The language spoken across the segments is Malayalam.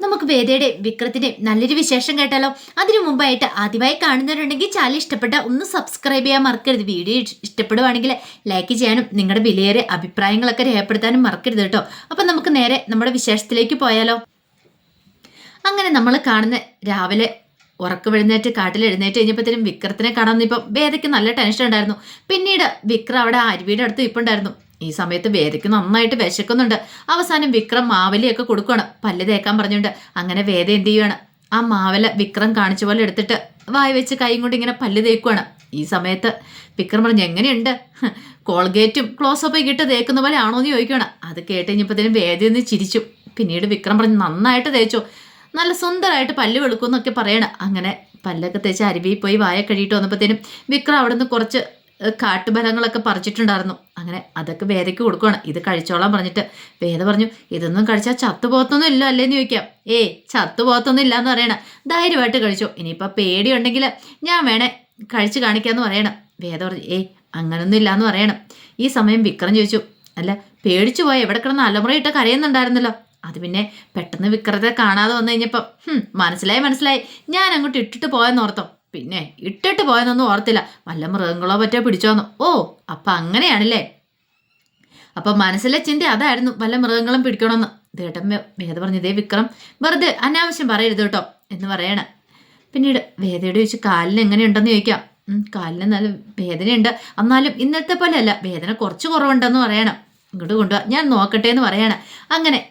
നമുക്ക് വേദയുടെ വിക്രത്തിന്റെ നല്ലൊരു വിശേഷം കേട്ടാലോ? അതിനു മുമ്പായിട്ട് ആദ്യമായി കാണുന്നവരുണ്ടെങ്കിൽ ചാനൽ ഇഷ്ടപ്പെട്ട ഒന്ന് സബ്സ്ക്രൈബ് ചെയ്യാൻ മറക്കരുത്. വീഡിയോ ഇഷ്- ഇഷ്ടപ്പെടുവാണെങ്കിൽ ലൈക്ക് ചെയ്യാനും നിങ്ങളുടെ വിലയേറിയ അഭിപ്രായങ്ങളൊക്കെ രേഖപ്പെടുത്താനും മറക്കരുത് കേട്ടോ. അപ്പം നമുക്ക് നേരെ നമ്മുടെ വിശേഷത്തിലേക്ക് പോയാലോ? അങ്ങനെ നമ്മൾ കാണുന്ന രാവിലെ ഉറക്കം എഴുന്നേറ്റ് കാട്ടിൽ എഴുന്നേറ്റ് കഴിഞ്ഞപ്പോഴത്തേനും വിക്രത്തിനെ കാണാൻ ഇപ്പം വേദയ്ക്ക് നല്ല ടെൻഷൻ ഉണ്ടായിരുന്നു. പിന്നീട് വിക്രം അവിടെ അരുവിയുടെ അടുത്ത് ഇപ്പുണ്ടായിരുന്നു ഈ സമയത്ത് വേദയ്ക്ക് നന്നായിട്ട് വിശക്കുന്നുണ്ട്. അവസാനം വിക്രം മാവലിയൊക്കെ കൊടുക്കുകയാണ് പല്ല് തേക്കാൻ പറഞ്ഞുണ്ട് അങ്ങനെ വേദ എന്ത് ചെയ്യുകയാണ് ആ മാവല വിക്രം കാണിച്ച പോലെ എടുത്തിട്ട് വായ വെച്ച് കൈയും കൊണ്ട് ഇങ്ങനെ പല്ല് തേക്കുവാണ്. ഈ സമയത്ത് വിക്രം പറഞ്ഞു എങ്ങനെയുണ്ട്? കോൾഗേറ്റും ക്ലോസപ്പൊക്കെ ഇട്ട് തേക്കുന്ന പോലെ ആണോ എന്ന് ചോദിക്കുകയാണ് അത് കേട്ട് കഴിഞ്ഞപ്പോഴത്തേനും വേദയൊന്ന് ചിരിച്ചു. പിന്നീട് വിക്രം പറഞ്ഞു നന്നായിട്ട് തേച്ചു. നല്ല സുന്ദരമായിട്ട് പല്ല് വെളുക്കും എന്നൊക്കെ പറയണം. അങ്ങനെ പല്ലൊക്കെ തേച്ച് അരുവിയിൽ പോയി വായ കഴിയിട്ട് വന്നപ്പോഴത്തേനും വിക്രം അവിടെ നിന്ന് കുറച്ച് ഏഹ്, കാട്ടുഫലങ്ങളൊക്കെ പറിച്ചിട്ടുണ്ടായിരുന്നു. അങ്ങനെ അതൊക്കെ വേദയ്ക്ക് കൊടുക്കുകയാണ് ഇത് കഴിച്ചോളാൻ പറഞ്ഞിട്ട് വേദ പറഞ്ഞു ഇതൊന്നും കഴിച്ചാൽ ചത്തുപോകത്തൊന്നും ഇല്ല അല്ലേന്ന് ചോദിക്കാം. ഏ ചത്തുപോകത്തൊന്നും ഇല്ല എന്ന് പറയണം. ധൈര്യമായിട്ട് കഴിച്ചോ. ഇനിയിപ്പോൾ പേടിയുണ്ടെങ്കിൽ ഞാൻ വേണേ കഴിച്ച് കാണിക്കാമെന്ന് പറയണം. വേദ പറഞ്ഞു ഏ അങ്ങനൊന്നും ഇല്ല എന്ന് പറയണം. ഈ സമയം വിക്രം ചോദിച്ചു അല്ല പേടിച്ചു പോയ എവിടെ കിടന്ന് അലമുറയിട്ട് കരയുന്നുണ്ടായിരുന്നല്ലോ? അത് പിന്നെ പെട്ടെന്ന് വിക്രത്തെ കാണാതെ വന്നു കഴിഞ്ഞപ്പം മനസ്സിലായി മനസ്സിലായി. ഞാൻ അങ്ങോട്ട് ഇട്ടിട്ട് പോയെന്ന് ഓർത്തോ. പിന്നെ ഇട്ടിട്ട് പോയെന്നൊന്നും ഓർത്തില്ല. വല്ല മൃഗങ്ങളോ പറ്റോ പിടിച്ചോന്നു. ഓ അപ്പം അങ്ങനെയാണല്ലേ? അപ്പം മനസ്സിലെ ചിന്ത അതായിരുന്നു വല്ല മൃഗങ്ങളും പിടിക്കണമെന്ന് ദേട്ടൻ വേദ പറഞ്ഞു ഇതേ വിക്രം വെറുതെ അനാവശ്യം പറയരുത് കേട്ടോ എന്ന് പറയണ. പിന്നീട് വേദയുടെ ചോദിച്ച് കാലിന് എങ്ങനെയുണ്ടെന്ന് ചോദിക്കാം. കാലിന് നല്ല വേദനയുണ്ട്. എന്നാലും ഇന്നത്തെ പോലെ അല്ല വേദന കുറച്ച് കുറവുണ്ടെന്ന് പറയണം. ഇങ്ങോട്ട് കൊണ്ടുപോവാ ഞാൻ നോക്കട്ടെ എന്ന് പറയണം. അങ്ങനെ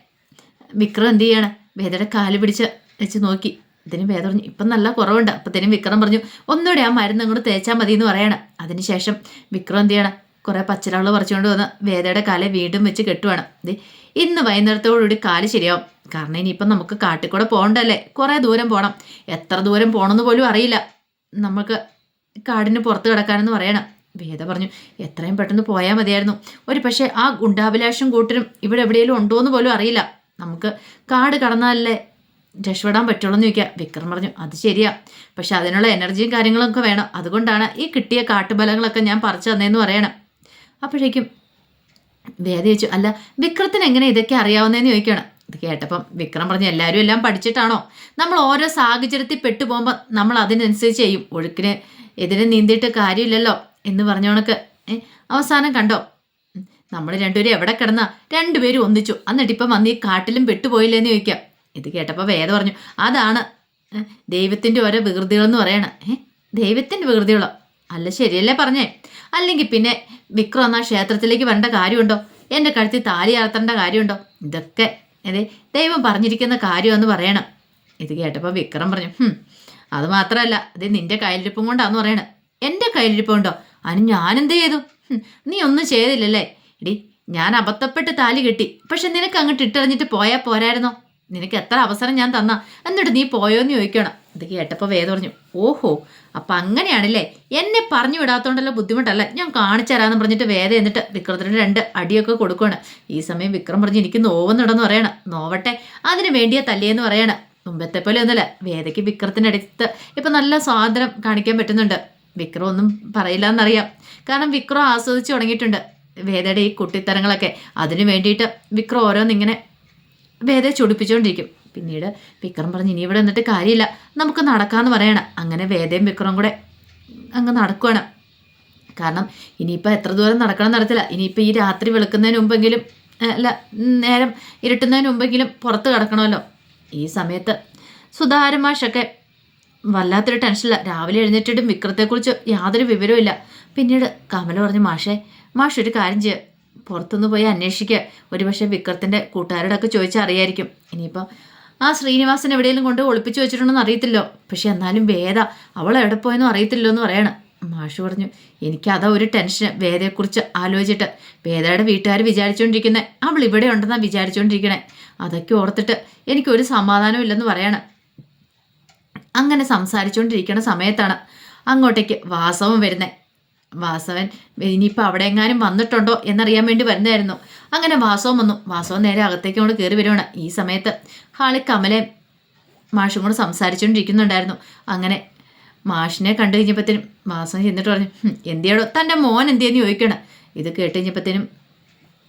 വിക്രം എന്ത് ചെയ്യണം? വേദയുടെ കാൽ പിടിച്ച് വെച്ച് നോക്കി. ഇതിന് വേദ പറഞ്ഞു. ഇപ്പം നല്ല കുറവുണ്ട്. അപ്പത്തേനും വിക്രം പറഞ്ഞു ഒന്നുകൂടെ ആ മരുന്ന് അങ്ങോട്ട് തേച്ചാൽ മതി എന്ന് പറയണം. അതിനുശേഷം വിക്രം എന്ത് ചെയ്യണം? കുറേ പച്ചിലകൾ പറിച്ചുകൊണ്ട് വന്ന് വേദയുടെ കാലെ വീണ്ടും വെച്ച് കെട്ടുവാണ്. ഇത് ഇന്ന് വൈകുന്നേരത്തോടുകൂടി കാൽ ശരിയാവും. കാരണം ഇനിയിപ്പം നമുക്ക് കാട്ടിൽ കൂടെ പോകണ്ടല്ലേ? കുറേ ദൂരം പോകണം എത്ര ദൂരം പോകണമെന്ന് പോലും അറിയില്ല. നമുക്ക് കാടിന് പുറത്ത് കിടക്കാനെന്ന് പറയണം. വേദ പറഞ്ഞു എത്രയും പെട്ടെന്ന് പോയാൽ മതിയായിരുന്നു. ഒരു പക്ഷേ ആ ഗുണ്ടാഭിലാഷം കൂട്ടരും ഇവിടെ എവിടെയെങ്കിലും ഉണ്ടോ എന്ന് പോലും അറിയില്ല. നമുക്ക് കാട് കടന്നാലല്ലേ രക്ഷപ്പെടാൻ പറ്റുള്ളൂ എന്ന് ചോദിക്കുക. വിക്രം പറഞ്ഞു അത് ശരിയാ. പക്ഷെ അതിനുള്ള എനർജിയും കാര്യങ്ങളൊക്കെ വേണം. അതുകൊണ്ടാണ് ഈ കിട്ടിയ കാട്ടുബലങ്ങളൊക്കെ ഞാൻ പറിച്ചു തന്നേന്ന് പറയണം. അപ്പോഴേക്കും വേദ ചോദിച്ചു അല്ല വിക്രത്തിന് എങ്ങനെ ഇതൊക്കെ അറിയാവുന്നതെന്ന് ചോദിക്കണം ഇത് കേട്ടപ്പം വിക്രം പറഞ്ഞു എല്ലാവരും എല്ലാം പഠിച്ചിട്ടാണോ? നമ്മൾ ഓരോ സാഹചര്യത്തിൽ പെട്ടുപോകുമ്പോൾ നമ്മൾ അതിനനുസരിച്ച് ചെയ്യും. ഒഴുക്കിന് എതിരെ നീന്തിയിട്ട് കാര്യമില്ലല്ലോ. എന്ന് പറഞ്ഞോണക്ക് അവസാനം കണ്ടോ? നമ്മൾ രണ്ടുപേരും എവിടെ കിടന്ന? രണ്ടുപേരും ഒന്നിച്ചു. എന്നിട്ട് ഇപ്പം വന്ന് ഈ കാട്ടിലും പെട്ടുപോയില്ലേന്ന് ചോദിക്കാം ഇത് കേട്ടപ്പോൾ വേദ പറഞ്ഞു അതാണ്. ദൈവത്തിന്റെ ഓരോ വികൃതികളെന്ന് പറയണം. ഏ ദൈവത്തിന്റെ വികൃതികളോ? അല്ല ശരിയല്ലേ പറഞ്ഞേ. അല്ലെങ്കിൽ പിന്നെ വിക്രം എന്നാ ക്ഷേത്രത്തിലേക്ക് വരേണ്ട കാര്യമുണ്ടോ? എന്റെ കഴുത്തിൽ താലി ആർത്തേണ്ട കാര്യമുണ്ടോ? ഇതൊക്കെ അതെ ദൈവം പറഞ്ഞിരിക്കുന്ന കാര്യമെന്ന് പറയണം. ഇത് കേട്ടപ്പോൾ വിക്രം പറഞ്ഞു "ഹും, അത് മാത്രമല്ല ഇത് നിന്റെ കയ്യിലിരിപ്പും കൊണ്ടാന്ന് പറയണേ. എന്റെ കയ്യിലിരിപ്പം ഉണ്ടോ അതിന് ഞാനെന്ത് ചെയ്തു? നീ ഒന്നും ചെയ്തില്ലല്ലേ. എടി ഞാൻ അബദ്ധപ്പെട്ട് താലി കെട്ടി. പക്ഷെ നിനക്ക് അങ്ങോട്ട് ഇട്ടെറിഞ്ഞിട്ട് പോയാൽ പോരായിരുന്നോ? നിനക്ക് എത്ര അവസരം ഞാൻ തന്ന? എന്നിട്ട് നീ പോയോന്ന് ചോദിക്കണം. ഇത് കേട്ടപ്പോൾ വേദ പറഞ്ഞു ഓഹോ അപ്പം അങ്ങനെയാണല്ലേ? എന്നെ പറഞ്ഞു വിടാത്തോണ്ടല്ലോ ബുദ്ധിമുട്ടല്ല? ഞാൻ കാണിച്ചു തരാമെന്ന് പറഞ്ഞിട്ട് വേദ എന്നിട്ട് വിക്രത്തിന് രണ്ട് അടിയൊക്കെ കൊടുക്കുകയാണ് ഈ സമയം വിക്രം പറഞ്ഞു എനിക്ക് നോവുന്നുണ്ടെന്ന് പറയണം. നോവട്ടെ അതിന് വേണ്ടിയ തല്ലിയെന്ന് പറയണം. മുമ്പത്തെ പോലെ ഒന്നുമല്ല വേദയ്ക്ക് വിക്രത്തിന്റെ അടുത്ത് ഇപ്പം നല്ല സ്വാതന്ത്ര്യം കാണിക്കാൻ പറ്റുന്നുണ്ട്. വിക്രം ഒന്നും പറയില്ല എന്നറിയാം കാരണം വിക്രം ആസ്വദിച്ച് തുടങ്ങിയിട്ടുണ്ട്. വേദയുടെ ഈ കുട്ടിത്തരങ്ങളൊക്കെ അതിന് വേണ്ടിയിട്ട് വിക്രം ഓരോന്നിങ്ങനെ വേദയെ ചൊടിപ്പിച്ചുകൊണ്ടിരിക്കും. പിന്നീട് വിക്രം പറഞ്ഞ് ഇനി ഇവിടെ നിന്നിട്ട് കാര്യമില്ല. നമുക്ക് നടക്കാമെന്ന് പറയണം. അങ്ങനെ വേദയും വിക്രം കൂടെ അങ്ങ് നടക്കുകയാണ് കാരണം ഇനിയിപ്പോൾ എത്ര ദൂരം നടക്കണം നടത്തില്ല ഇനിയിപ്പോൾ ഈ രാത്രി വെളുക്കുന്നതിന് മുമ്പെങ്കിലും അല്ല നേരം ഇരുട്ടുന്നതിന് മുമ്പെങ്കിലും പുറത്ത് കിടക്കണമല്ലോ. ഈ സമയത്ത് സുധാരമാഷൊക്കെ വല്ലാത്തൊരു ടെൻഷനില്ല. രാവിലെ എഴുന്നേറ്റിട്ടും വിക്രത്തെക്കുറിച്ച് യാതൊരു വിവരവും ഇല്ല പിന്നീട് കമല പറഞ്ഞു മാഷേ മാഷ് ഒരു കാര്യം ചെയ്യുക പുറത്തുനിന്ന് പോയി അന്വേഷിക്കുക ഒരുപക്ഷെ വിക്രത്തിന്റെ കൂട്ടുകാരോടൊക്കെ ചോദിച്ചാൽ അറിയായിരിക്കും. ഇനിയിപ്പോൾ ആ ശ്രീനിവാസൻ എവിടെയെങ്കിലും കൊണ്ട് ഒളിപ്പിച്ചു വെച്ചിട്ടുണ്ടെന്ന് അറിയത്തില്ലോ. പക്ഷെ എന്നാലും വേദ അവൾ എവിടെ പോയെന്നും അറിയത്തില്ലോ എന്ന് പറയണം. മാഷ് പറഞ്ഞു എനിക്ക് ഒരു ടെൻഷൻ വേദയെക്കുറിച്ച് ആലോചിച്ചിട്ട്. വേദയുടെ വീട്ടുകാർ വിചാരിച്ചുകൊണ്ടിരിക്കുന്നത് അവൾ ഇവിടെ ഉണ്ടെന്നാണ് വിചാരിച്ചുകൊണ്ടിരിക്കണേ അതൊക്കെ ഓർത്തിട്ട് എനിക്കൊരു സമാധാനം ഇല്ലെന്ന് പറയണം. അങ്ങനെ സംസാരിച്ചുകൊണ്ടിരിക്കുന്ന സമയത്താണ് അങ്ങോട്ടേക്ക് വാസവും വരുന്നത് വാസവൻ ഇനിയിപ്പോൾ അവിടെ എങ്ങാനും വന്നിട്ടുണ്ടോ എന്നറിയാൻ വേണ്ടി വരുന്നതായിരുന്നു. അങ്ങനെ വാസവൻ വന്നു. വാസവൻ നേരെ അകത്തേക്ക് കൊണ്ട് കയറി വരുവാണ്. ഈ സമയത്ത് ഹാളി കമലെ മാഷും കൂടെ സംസാരിച്ചുകൊണ്ടിരിക്കുന്നുണ്ടായിരുന്നു. അങ്ങനെ മാഷിനെ കണ്ടു കഴിഞ്ഞപ്പോഴത്തേനും വാസവൻ ചെന്നിട്ട് പറഞ്ഞു "ഹും, എന്തിയാടോ? തന്റെ മോൻ എന്തിയെന്ന് ചോദിക്കണം. ഇത് കേട്ട് കഴിഞ്ഞപ്പോഴത്തേനും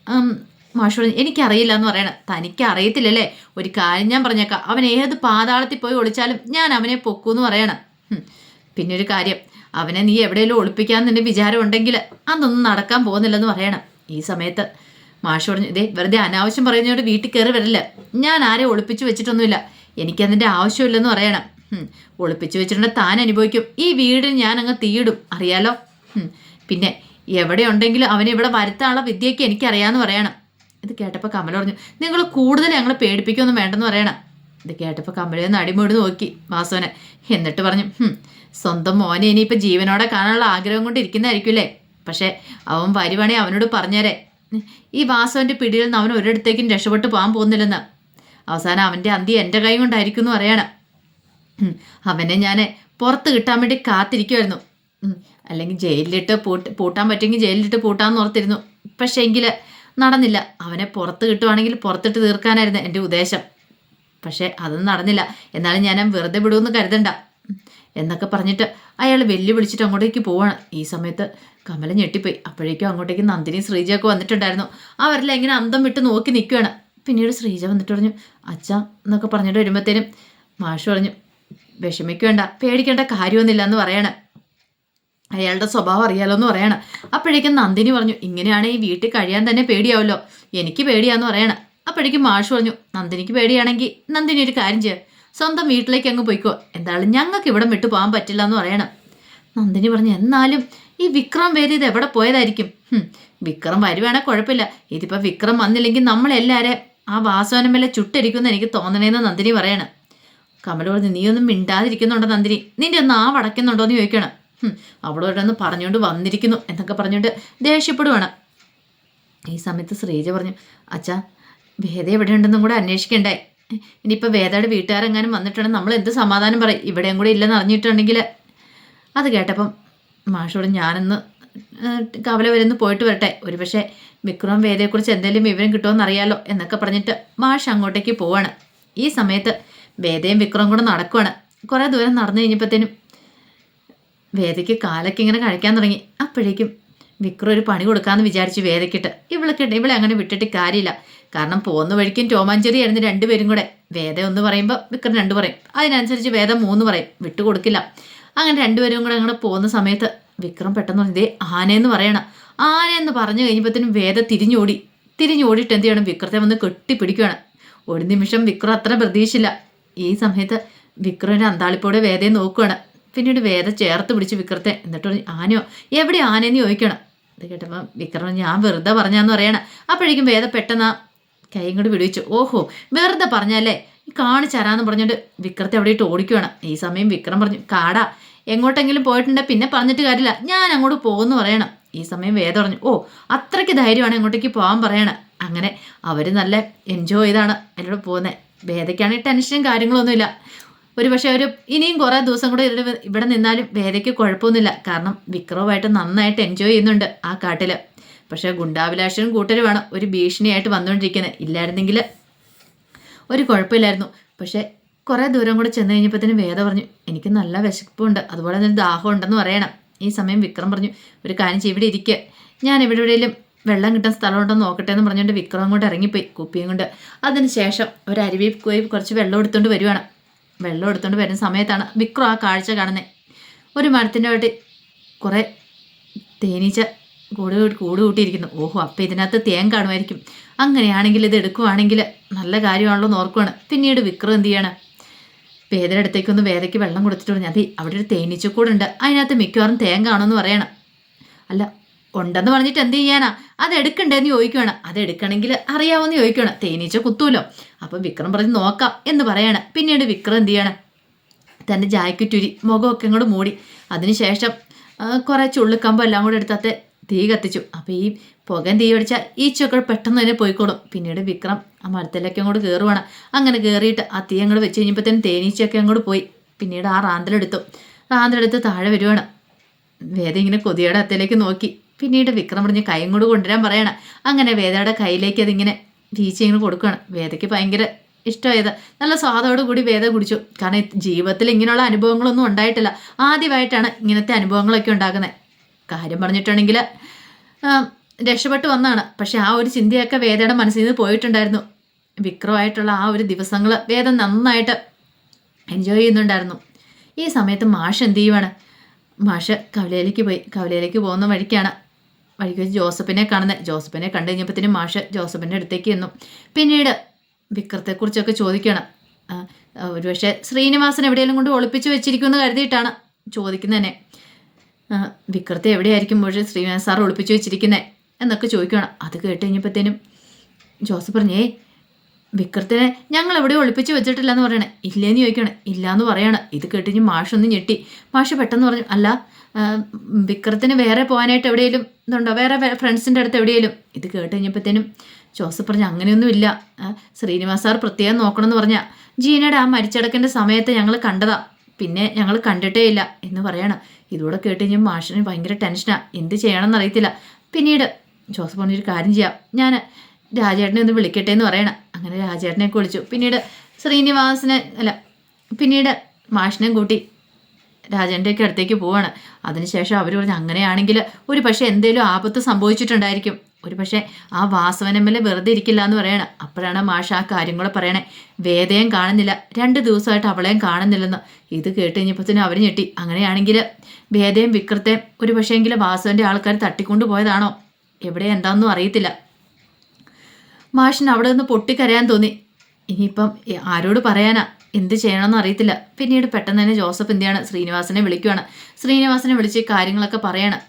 ഉം, മാഷ് പറഞ്ഞു എനിക്കറിയില്ല എന്ന് പറയണം. തനിക്ക് അറിയത്തില്ലല്ലേ ഒരു കാര്യം ഞാൻ പറഞ്ഞേക്കാം. അവൻ ഏത് പാതാളത്തിൽ പോയി ഒളിച്ചാലും ഞാൻ അവനെ പൊക്കൂന്ന് പറയണം. പിന്നെ ഒരു കാര്യം അവനെ നീ എവിടെയെങ്കിലും ഒളിപ്പിക്കാൻ നിന്റെ വിചാരം ഉണ്ടെങ്കിൽ അതൊന്നും നടക്കാൻ പോകുന്നില്ലെന്ന് പറയണം. ഈ സമയത്ത് മാഷ് പറഞ്ഞു ഇതേ വെറുതെ അനാവശ്യം പറയുന്നതോട് വീട്ടിൽ കയറി വരില്ല? ഞാൻ ആരെ ഒളിപ്പിച്ചു വെച്ചിട്ടൊന്നുമില്ല. എനിക്കതിന്റെ ആവശ്യമില്ലെന്ന് പറയണം. ഒളിപ്പിച്ചു വെച്ചിട്ടുണ്ടെങ്കിൽ താൻ അനുഭവിക്കും. ഈ വീടിന് ഞാൻ അങ്ങ് തീയിടും. അറിയാലോ? പിന്നെ എവിടെ ഉണ്ടെങ്കിലും അവനെ ഇവിടെ വരുത്താനുള്ള വിദ്യയൊക്കെ എനിക്കറിയാമെന്ന് പറയണം. ഇത് കേട്ടപ്പോൾ കമല പറഞ്ഞു നിങ്ങൾ കൂടുതൽ ഞങ്ങളെ പേടിപ്പിക്കൊന്നും വേണ്ടെന്ന് പറയണം. ഇത് കേട്ടപ്പോൾ കമലയൊന്ന് അടിമോട് നോക്കി വാസവനെ എന്നിട്ട് പറഞ്ഞു "ഹും, സ്വന്തം മോനെ ഇനിയിപ്പോൾ ജീവനോടെ കാണാനുള്ള ആഗ്രഹം കൊണ്ട് ഇരിക്കുന്നതായിരിക്കുമല്ലേ? പക്ഷേ അവൻ വരുവാണേ അവനോട് പറഞ്ഞേരെ. ഈ വാസവന്റെ പിടിയിൽ നിന്ന് അവൻ ഒരിടത്തേക്കും രക്ഷപ്പെട്ട് പോകാൻ പോകുന്നില്ലെന്ന്. അവസാനം അവന്റെ അന്തി എന്റെ കൈ കൊണ്ടായിരിക്കും എന്ന് പറയണം അവനെ ഞാൻ പുറത്ത് കിട്ടാൻ വേണ്ടി കാത്തിരിക്കുമായിരുന്നു. അല്ലെങ്കിൽ ജയിലിലിട്ട് പൂട്ട് പൂട്ടാൻ പറ്റുമെങ്കിൽ ജയിലിലിട്ട് പൂട്ടാൻ ഓർത്തിരുന്നു. പക്ഷേ എങ്കിൽ നടന്നില്ല. അവനെ പുറത്ത് കിട്ടുവാണെങ്കിൽ പുറത്തിട്ട് തീർക്കാനായിരുന്നു എന്റെ ഉദ്ദേശം. പക്ഷേ അതൊന്നും നടന്നില്ല. എന്നാലും ഞാൻ വെറുതെ വിടുമെന്ന് കരുതണ്ട. എന്നൊക്കെ പറഞ്ഞിട്ട് അയാൾ വെല്ലുവിളിച്ചിട്ട് അങ്ങോട്ടേക്ക് പോവാണ്. ഈ സമയത്ത് കമല ഞെട്ടിപ്പോയി. അപ്പോഴേക്കും അങ്ങോട്ടേക്ക് നന്ദിനി ശ്രീജയൊക്കെ വന്നിട്ടുണ്ടായിരുന്നു. അവരെല്ലാം ഇങ്ങനെ അന്തം വിട്ട് നോക്കി നിൽക്കുകയാണ്. പിന്നീട് ശ്രീജ വന്നിട്ട് പറഞ്ഞു അച്ഛ എന്നൊക്കെ പറഞ്ഞിട്ട് വരുമ്പോഴത്തേനും മാഷ് പറഞ്ഞു വിഷമിക്കേണ്ട പേടിക്കേണ്ട കാര്യമൊന്നുമില്ല എന്ന് പറയണം. അയാളുടെ സ്വഭാവം അറിയാലോ എന്ന് പറയണം. അപ്പോഴേക്കും നന്ദിനി പറഞ്ഞു ഇങ്ങനെയാണ് ഈ വീട്ടിൽ കഴിയാൻ തന്നെ പേടിയാവല്ലോ. എനിക്ക് പേടിയാന്ന് പറയണം. അപ്പോഴേക്കും മാഷ് പറഞ്ഞു നന്ദിനിക്ക് പേടിയാണെങ്കിൽ നന്ദിനി ഒരു കാര്യം ചെയ്യുക സ്വന്തം വീട്ടിലേക്ക് അങ്ങ് പോയിക്കോ. എന്തായാലും ഞങ്ങൾക്ക് ഇവിടെ വിട്ടു പോകാൻ പറ്റില്ല എന്ന് പറയണം. നന്ദിനി പറഞ്ഞു എന്നാലും ഈ വിക്രം വേദി ഇത് എവിടെ പോയതായിരിക്കും? വിക്രം വരുവാണെങ്കിൽ കുഴപ്പമില്ല. ഇതിപ്പോൾ വിക്രം വന്നില്ലെങ്കിൽ നമ്മളെല്ലാവരെയും ആ വാസവനമേലെ ചുട്ടരിക്കുമെന്ന് എനിക്ക് തോന്നണേന്ന് നന്ദിനി പറയണം. കമൽ പറഞ്ഞു നീയൊന്നും മിണ്ടാതിരിക്കുന്നുണ്ടോ നന്ദിനി? നിന്റെ ഒന്ന് ആ വടക്കുന്നുണ്ടോ എന്ന് ചോദിക്കണം. അവളോടൊന്ന് പറഞ്ഞുകൊണ്ട് വന്നിരിക്കുന്നു എന്നൊക്കെ പറഞ്ഞുകൊണ്ട് ദേഷ്യപ്പെടുവാണ്. ഈ സമയത്ത് ശ്രീജ പറഞ്ഞു അച്ഛാ വേദ എവിടെയുണ്ടെന്നും കൂടെ അന്വേഷിക്കണ്ടേ ഇനിയിപ്പോൾ വേദയുടെ വീട്ടുകാരെങ്ങാനും വന്നിട്ടുണ്ടെങ്കിൽ നമ്മൾ എന്ത് സമാധാനം പറയും? ഇവിടെയും കൂടെ ഇല്ലെന്ന് അറിഞ്ഞിട്ടുണ്ടെങ്കിൽ അത് കേട്ടപ്പം മാഷോട് ഞാനൊന്ന് കവല വരുന്ന് പോയിട്ട് വരട്ടെ. ഒരുപക്ഷെ വിക്രം വേദയെക്കുറിച്ച് എന്തെങ്കിലും വിവരം കിട്ടുമെന്ന് അറിയാലോ എന്നൊക്കെ പറഞ്ഞിട്ട് മാഷ് അങ്ങോട്ടേക്ക് പോവാണ്. ഈ സമയത്ത് വേദയും വിക്രവും കൂടെ നടക്കുവാണ്. കുറേ ദൂരം നടന്നു കഴിഞ്ഞപ്പോഴത്തേനും വേദയ്ക്ക് കാലൊക്കെ ഇങ്ങനെ കഴിക്കാൻ തുടങ്ങി. അപ്പോഴേക്കും വിക്രം ഒരു പണി കൊടുക്കാമെന്ന് വിചാരിച്ച് വേദയ്ക്കിട്ട്. ഇവളൊക്കെ ഇവളെ അങ്ങനെ വിട്ടിട്ട് കാര്യമില്ല. കാരണം പോകുന്ന വഴിക്കും ടോമാഞ്ചേരി ആയിരുന്നു രണ്ടുപേരും കൂടെ. വേദ ഒന്ന് പറയുമ്പോൾ വിക്രം രണ്ട് പറയും. അതിനനുസരിച്ച് വേദം മൂന്ന് പറയും. വിട്ടു കൊടുക്കില്ല. അങ്ങനെ രണ്ടുപേരും കൂടെ അങ്ങനെ പോകുന്ന സമയത്ത് വിക്രം പെട്ടെന്ന് പറഞ്ഞു ഇതേ ആനയെന്ന് പറയണം. ആനയെന്ന് പറഞ്ഞു കഴിഞ്ഞപ്പോഴത്തേനും വേദ തിരിഞ്ഞോടി. തിരിഞ്ഞോടിയിട്ട് എന്ത് ചെയ്യണം? വിക്രത്തെ വന്ന് കെട്ടിപ്പിടിക്കുകയാണ് ഒരു നിമിഷം വിക്രം അത്ര പ്രതീക്ഷയില്ല. ഈ സമയത്ത് വിക്രമിന്റെ അന്താളിപ്പോടെ വേദയെ നോക്കുകയാണ് പിന്നീട് വേദ ചേർത്ത് പിടിച്ച് വിക്രത്തെ. എന്നിട്ട് ആനയോ എവിടെ ആനയെന്ന് ചോദിക്കണം? ഇത് കേട്ടപ്പോൾ വിക്രം ഞാൻ വെറുതെ പറഞ്ഞാന്ന് പറയണം. അപ്പോഴേക്കും വേദ പെട്ടെന്ന് കൈയും കൂടി വിടുവിച്ചു ഓഹോ വെറുതെ പറഞ്ഞല്ലേ? കാണിച്ചരാന്ന് പറഞ്ഞിട്ട് വിക്രത്തെ അവിടെ ഇട്ട് ഓടിക്കുവാണ്? ഈ സമയം വിക്രം പറഞ്ഞു കാടാ എങ്ങോട്ടെങ്കിലും പോയിട്ടുണ്ടെങ്കിൽ പിന്നെ പറഞ്ഞിട്ട് കാര്യമില്ല. ഞാൻ അങ്ങോട്ട് പോകുമെന്ന് പറയണം. ഈ സമയം വേദ പറഞ്ഞു ഓ അത്രയ്ക്ക് ധൈര്യമാണ് എങ്ങോട്ടേക്ക് പോകാൻ പറയണം. അങ്ങനെ അവർ നല്ല എൻജോയ് ചെയ്താണ് എന്നോട് പോകുന്നത് വേദയ്ക്കാണെങ്കിൽ ടെൻഷനും കാര്യങ്ങളൊന്നുമില്ല. ഒരു പക്ഷേ ഒരു ഇനിയും കുറേ ദിവസം കൂടെ ഇവിടെ ഇവിടെ നിന്നാലും വേദയ്ക്ക് കുഴപ്പമൊന്നുമില്ല. കാരണം വിക്രവുമായിട്ട് നന്നായിട്ട് എൻജോയ് ചെയ്യുന്നുണ്ട് ആ കാട്ടിൽ പക്ഷേ ഗുണ്ടാഭിലാഷനും കൂട്ടരുമാണ് ഒരു ഭീഷണിയായിട്ട് വന്നുകൊണ്ടിരിക്കുന്നത് ഇല്ലായിരുന്നെങ്കിൽ ഒരു കുഴപ്പമില്ലായിരുന്നു. പക്ഷേ കുറേ ദൂരം കൂടെ ചെന്ന് കഴിഞ്ഞപ്പോഴത്തേനും വേദ പറഞ്ഞു എനിക്ക് നല്ല വിശപ്പുണ്ട്. അതുപോലെ തന്നെ ദാഹം ഉണ്ടെന്ന് പറയണം. ഈ സമയം വിക്രം പറഞ്ഞു ഒരു കാര്യം ഇവിടെ ഇരിക്കുക ഞാൻ എവിടെ എവിടെയെങ്കിലും വെള്ളം കിട്ടാൻ സ്ഥലമുണ്ടോ നോക്കട്ടെ എന്ന് പറഞ്ഞുകൊണ്ട് വിക്രം അങ്ങോട്ട് ഇറങ്ങിപ്പോയി കുപ്പിയും കൊണ്ട്. അതിന് ശേഷം ഒരു അരുവി പോയി കുറച്ച് വെള്ളം എടുത്തുകൊണ്ട് വരുവാണ്. വെള്ളം എടുത്തുകൊണ്ട് വരുന്ന സമയത്താണ് വിക്രം ആ കാഴ്ച കാണുന്നത് ഒരു മരത്തിന്റെ വേണ്ടി കുറേ തേനീച്ച കൂട് കൂടി- കൂട് കൂട്ടിയിരിക്കുന്നു. ഓഹോ അപ്പം ഇതിനകത്ത് തേൻ കാണുമായിരിക്കും. അങ്ങനെയാണെങ്കിൽ ഇത് എടുക്കുവാണെങ്കിൽ നല്ല കാര്യമാണല്ലോ എന്ന് ഓർക്കുവാണ്. പിന്നീട് വിക്രം എന്ത് ചെയ്യണം? വേദയുടെ അടുത്തേക്കൊന്ന് വേദയ്ക്ക് വെള്ളം കൊടുത്തിട്ട് പറഞ്ഞു അതെ അവിടെ ഒരു തേനീച്ചക്കൂടുണ്ട്. അതിനകത്ത് മിക്കവാറും തേൻ കാണുമെന്ന് പറയണം. അല്ല ഉണ്ടെന്ന് പറഞ്ഞിട്ട് എന്ത് ചെയ്യാനാ? അത് എടുക്കണ്ടേന്ന് ചോദിക്കുവാണ്. അത് എടുക്കണമെങ്കിൽ അറിയാവോന്ന് ചോദിക്കുവാണ്. തേനീച്ച കുത്തൂലോ? അപ്പം വിക്രം പറഞ്ഞ് നോക്കാം എന്ന് പറയാണ്. പിന്നീട് വിക്രം എന്ത് ചെയ്യാണ്? തന്റെ ജാക്കറ്റുരി മുഖമൊക്കെ ഇങ്ങോട്ട് മൂടി. അതിനുശേഷം കുറേ ചുള്ളിക്കമ്പം എല്ലാം കൂടെ എടുത്തത്തെ തീ കത്തിച്ചു. അപ്പോൾ ഈ പുകൻ തീ പിടിച്ചാൽ ഈച്ചൊക്കെ പെട്ടെന്ന് തന്നെ പോയിക്കോളും. പിന്നീട് വിക്രം ആ മരത്തിലൊക്കെ അങ്ങോട്ട് കയറുവാണ് അങ്ങനെ കയറിയിട്ട് ആ തീ അങ്ങോട്ട് വെച്ച് കഴിഞ്ഞപ്പോഴത്തേനും തേനീച്ചയൊക്കെ അങ്ങോട്ട് പോയി. പിന്നീട് ആ റാന്തലെടുത്തു. റാന്തലെടുത്ത് താഴെ വരുവാണ്. വേദ ഇങ്ങനെ കൊതിയുടെ അത്തേലേക്ക് നോക്കി. പിന്നീട് വിക്രം പറഞ്ഞ് കൈയും കൂടെ കൊണ്ടുവരാൻ പറയണം. അങ്ങനെ വേദയുടെ കയ്യിലേക്ക് അതിങ്ങനെ വീഴ്ച ഇങ്ങനെ കൊടുക്കുകയാണ്. വേദയ്ക്ക് ഭയങ്കര ഇഷ്ടമായത്. നല്ല സ്വാദോട് കൂടി വേദ കുടിച്ചു. കാരണം ജീവിതത്തിൽ ഇങ്ങനെയുള്ള അനുഭവങ്ങളൊന്നും ഉണ്ടായിട്ടില്ല. ആദ്യമായിട്ടാണ് ഇങ്ങനത്തെ അനുഭവങ്ങളൊക്കെ ഉണ്ടാകുന്നത്. കാര്യം പറഞ്ഞിട്ടുണ്ടെങ്കിൽ രക്ഷപ്പെട്ടു വന്നാണ്. പക്ഷെ ആ ഒരു ചിന്തയൊക്കെ വേദയുടെ മനസ്സിൽ നിന്ന് പോയിട്ടുണ്ടായിരുന്നു. വിക്രമായിട്ടുള്ള ആ ഒരു ദിവസങ്ങൾ വേദം നന്നായിട്ട് എൻജോയ് ചെയ്യുന്നുണ്ടായിരുന്നു. ഈ സമയത്ത് മാഷ് എന്ത് ചെയ്യുവാണ്? മാഷ് കവലയിലേക്ക് പോയി. കവലയിലേക്ക് പോകുന്ന വഴിക്കാണ് വഴിക്ക് വെച്ച് ജോസഫിനെ കാണുന്നത് ജോസഫിനെ കണ്ടു കഴിഞ്ഞപ്പോഴത്തേനും മാഷ് ജോസഫിന്റെ അടുത്തേക്ക് എന്നും പിന്നീട് വിക്രത്തെക്കുറിച്ചൊക്കെ ചോദിക്കണം. ഒരുപക്ഷെ ശ്രീനിവാസൻ എവിടെയെങ്കിലും കൊണ്ട് ഒളിപ്പിച്ചു വെച്ചിരിക്കുമെന്ന് കരുതിയിട്ടാണ് ചോദിക്കുന്നതന്നെ വിക്രത്തെ എവിടെയായിരിക്കും പക്ഷേ ശ്രീനിവാസ് സാർ ഒളിപ്പിച്ചു വെച്ചിരിക്കുന്നത് എന്നൊക്കെ ചോദിക്കണം. അത് കേട്ട് കഴിഞ്ഞപ്പോഴത്തേനും ജോസഫ് പറഞ്ഞേ വിക്രത്തിനെ ഞങ്ങൾ എവിടെ ഒളിപ്പിച്ച് വെച്ചിട്ടില്ല എന്ന് പറയണേ. ഇല്ലേന്ന് ചോദിക്കണം. ഇല്ലാന്ന് പറയണേ. ഇത് കേട്ടിഞ്ഞ് മാഷൊന്ന് ഞെട്ടി. മാഷ് പെട്ടെന്ന് പറഞ്ഞു അല്ല വിക്രത്തിന് വേറെ പോകാനായിട്ട് എവിടെയെങ്കിലും ഇതുണ്ടോ? വേറെ ഫ്രണ്ട്സിന്റെ അടുത്ത് എവിടെയെങ്കിലും ഇത് കേട്ട് കഴിഞ്ഞപ്പോഴത്തേനും ജോസഫ് പറഞ്ഞു അങ്ങനെയൊന്നും ഇല്ല. ശ്രീനിവാസ് സാർ പ്രത്യേകം നോക്കണമെന്ന് പറഞ്ഞാൽ ജീനയുടെ ആ മരിച്ചടക്കിന്റെ സമയത്ത് ഞങ്ങൾ കണ്ടതാ. പിന്നെ ഞങ്ങൾ കണ്ടിട്ടേ ഇല്ല. എന്ന് പറയണം. ഇതുകൂടെ കേട്ട് കഴിഞ്ഞാൽ മാഷിന് ഭയങ്കര ടെൻഷനാണ് എന്ത് ചെയ്യണമെന്ന് അറിയത്തില്ല. പിന്നീട് ജോസഫ് പറഞ്ഞൊരു കാര്യം ചെയ്യാം. ഞാൻ രാജേട്ടനെ ഒന്ന് വിളിക്കട്ടെ എന്ന് പറയണം. അങ്ങനെ രാജേട്ടനെ വിളിച്ചു. പിന്നീട് ശ്രീനിവാസനെ അല്ല പിന്നീട് മാഷിനെ കൂട്ടി രാജേന്റെയൊക്കെ അടുത്തേക്ക് പോവാണ്. അതിനുശേഷം അവർ പറഞ്ഞു അങ്ങനെയാണെങ്കിൽ ഒരു പക്ഷേ എന്തെങ്കിലും ആപത്ത് സംഭവിച്ചിട്ടുണ്ടായിരിക്കും. ഒരു പക്ഷേ ആ വാസവനമ്മൽ വെറുതെ ഇരിക്കില്ല എന്ന് പറയണ. അപ്പോഴാണ് മാഷ ആ കാര്യങ്ങൾ പറയണേ. വേദയും കാണുന്നില്ല. രണ്ട് ദിവസമായിട്ട് അവളെയും കാണുന്നില്ലെന്ന്. ഇത് കേട്ട് കഴിഞ്ഞപ്പോഴത്തേനും അവർ ഞെട്ടി. അങ്ങനെയാണെങ്കിൽ വേദയും വിക്രത്തെയും ഒരു പക്ഷേങ്കിൽ വാസവന്റെ ആൾക്കാർ തട്ടിക്കൊണ്ടു പോയതാണോ എവിടെ എന്താണെന്നും അറിയത്തില്ല. മാഷിന് അവിടെ നിന്ന് പൊട്ടിക്കരയാൻ തോന്നി. ഇനിയിപ്പം ആരോട് പറയാനാ? എന്ത് ചെയ്യണമെന്ന് അറിയത്തില്ല. പിന്നീട് പെട്ടെന്ന് തന്നെ ജോസഫ് എന്ത് ശ്രീനിവാസനെ വിളിക്കുകയാണ് ശ്രീനിവാസനെ വിളിച്ച് കാര്യങ്ങളൊക്കെ പറയണം.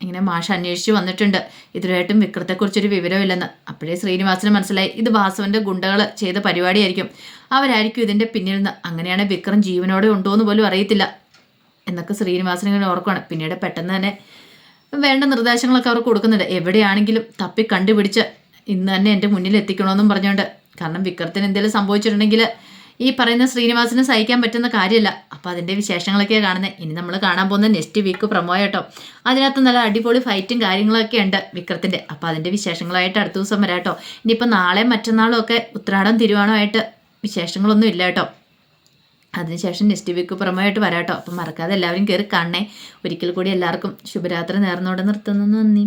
ഇങ്ങനെ മാഷ് അന്വേഷിച്ച് വന്നിട്ടുണ്ട്. ഇതുവരായിട്ടും വിക്രത്തെക്കുറിച്ചൊരു വിവരമില്ലെന്ന് അപ്പോഴേ ശ്രീനിവാസന് മനസ്സിലായി. ഇത് വാസവന്റെ ഗുണ്ടകൾ ചെയ്ത പരിപാടിയായിരിക്കും. അവരായിരിക്കും ഇതിന്റെ പിന്നിൽ നിന്ന് അങ്ങനെയാണ് വിക്രം ജീവനോടെ ഉണ്ടോ എന്ന് പോലും അറിയത്തില്ല. എന്നൊക്കെ ശ്രീനിവാസൻ ഇങ്ങനെ ഓർക്കുകയാണ് പിന്നീട് പെട്ടെന്ന് തന്നെ വേണ്ട നിർദ്ദേശങ്ങളൊക്കെ അവർ കൊടുക്കുന്നുണ്ട്. എവിടെയാണെങ്കിലും തപ്പി കണ്ടുപിടിച്ച് ഇന്ന് തന്നെ എന്റെ മുന്നിൽ എത്തിക്കണമെന്നും പറഞ്ഞുകൊണ്ട്. കാരണം വിക്രത്തിന് എന്തെങ്കിലും സംഭവിച്ചിട്ടുണ്ടെങ്കിൽ ഈ പറയുന്ന ശ്രീനിവാസിന് സഹിക്കാൻ പറ്റുന്ന കാര്യമല്ല. അപ്പോൾ അതിന്റെ വിശേഷങ്ങളൊക്കെയാണ് കാണുന്നത് ഇനി നമ്മൾ കാണാൻ പോകുന്ന നെക്സ്റ്റ് വീക്ക് പ്രൊമോ കേട്ടോ അതിനകത്ത് നല്ല അടിപൊളി ഫൈറ്റും കാര്യങ്ങളൊക്കെ ഉണ്ട് വിക്രത്തിന്റെ. അപ്പോൾ അതിന്റെ വിശേഷങ്ങളായിട്ട് അടുത്ത ദിവസം വരാം കേട്ടോ ഇനിയിപ്പോൾ നാളെ മറ്റന്നാളും ഒക്കെ ഉത്രാടം തിരുവോണമായിട്ട് വിശേഷങ്ങളൊന്നും ഇല്ല കേട്ടോ അതിനുശേഷം നെക്സ്റ്റ് വീക്ക് പുറമായിട്ട് വരാം കേട്ടോ അപ്പം മറക്കാതെ എല്ലാവരും കയറി കാണണേ. ഒരിക്കൽ കൂടി എല്ലാവർക്കും ശുഭരാത്രി നേർന്നോടെ നിർത്തുന്നു. നന്ദി.